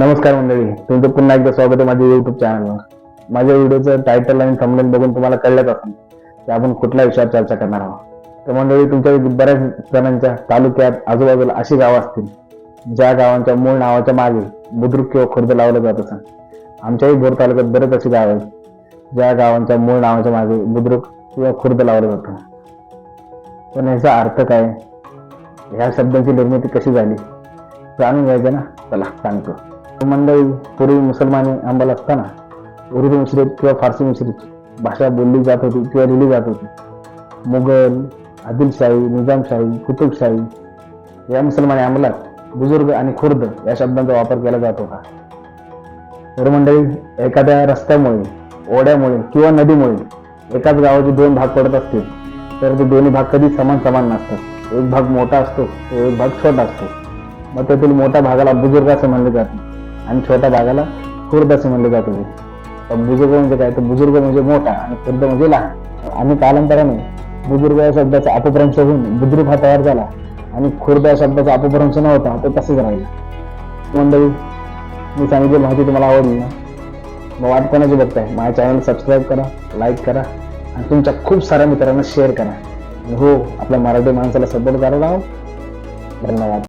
नमस्कार मंडळी तुमचं पुन्हा एकदा स्वागत आहे माझ्या युट्यूब चॅनलवर माझ्या व्हिडिओचं टायटल आणि थंबनेल बघून तुम्हाला कळलंच असेल की आपण कुठल्या विषयावर चर्चा करणार आहोत. तर मंडळी तुमच्या बऱ्याच जणांच्या तालुक्यात आजूबाजूला अशी गावं असतील ज्या गावांच्या मूळ नावाच्या मागे बुद्रुक किंवा खुर्द लावलं जात असेल. आमच्याही भोर तालुक्यात बरेच अशी गावं आहेत ज्या गावांच्या मूळ नावाच्या मागे बुद्रुक किंवा खुर्द लावलं जातं पण याचा अर्थ काय? ह्या शब्दांची निर्मिती कशी झाली? जाणून घ्यायचं ना? चला सांगतो. मंडळी पूर्वी मुसलमानी अंमल असताना उर्दू मिश्रित किंवा फारसी मिश्रित भाषा बोलली जात होती किंवा लिहिली जात होती. मुघल आदिलशाही निजामशाही कुतुबशाही या मुसलमानी अंमलात बुजुर्ग आणि खुर्द या शब्दांचा वापर केला जात होता. तर मंडळी एखाद्या रस्त्यामुळे ओढ्यामुळे किंवा नदीमुळे एकाच गावाचे दोन भाग पडत असतील तर ते दोन्ही भाग कधी समान समान नसतात. एक भाग मोठा असतो एक भाग छोटा असतो. मग त्यातील मोठ्या भागाला बुजुर्ग असं म्हणले जाते. आणि छोट्या भागाला खुर्द असे म्हणले जात होते बुजुर्ग म्हणजे काय? तर बुजुर्ग म्हणजे मोठा आणि खुर्द म्हणजे लहान. आणि कालांतराने बुजुर्ग या शब्दाचा अपभ्रंश होऊन बुद्रुक हा तयार झाला आणि खुर्द या शब्दाचा अपभ्रंश न होता तो तसंच राहिला. मंडळी मी सांगितली माहिती तुम्हाला आवडली ना? मग वाट कोणाची बघताय? माझ्या चॅनल सबस्क्राईब करा लाईक करा आणि तुमच्या खूप साऱ्या मित्रांना शेअर करा. आणि हो आपल्या मराठी माणसाला सपोर्ट करायला हवं. धन्यवाद.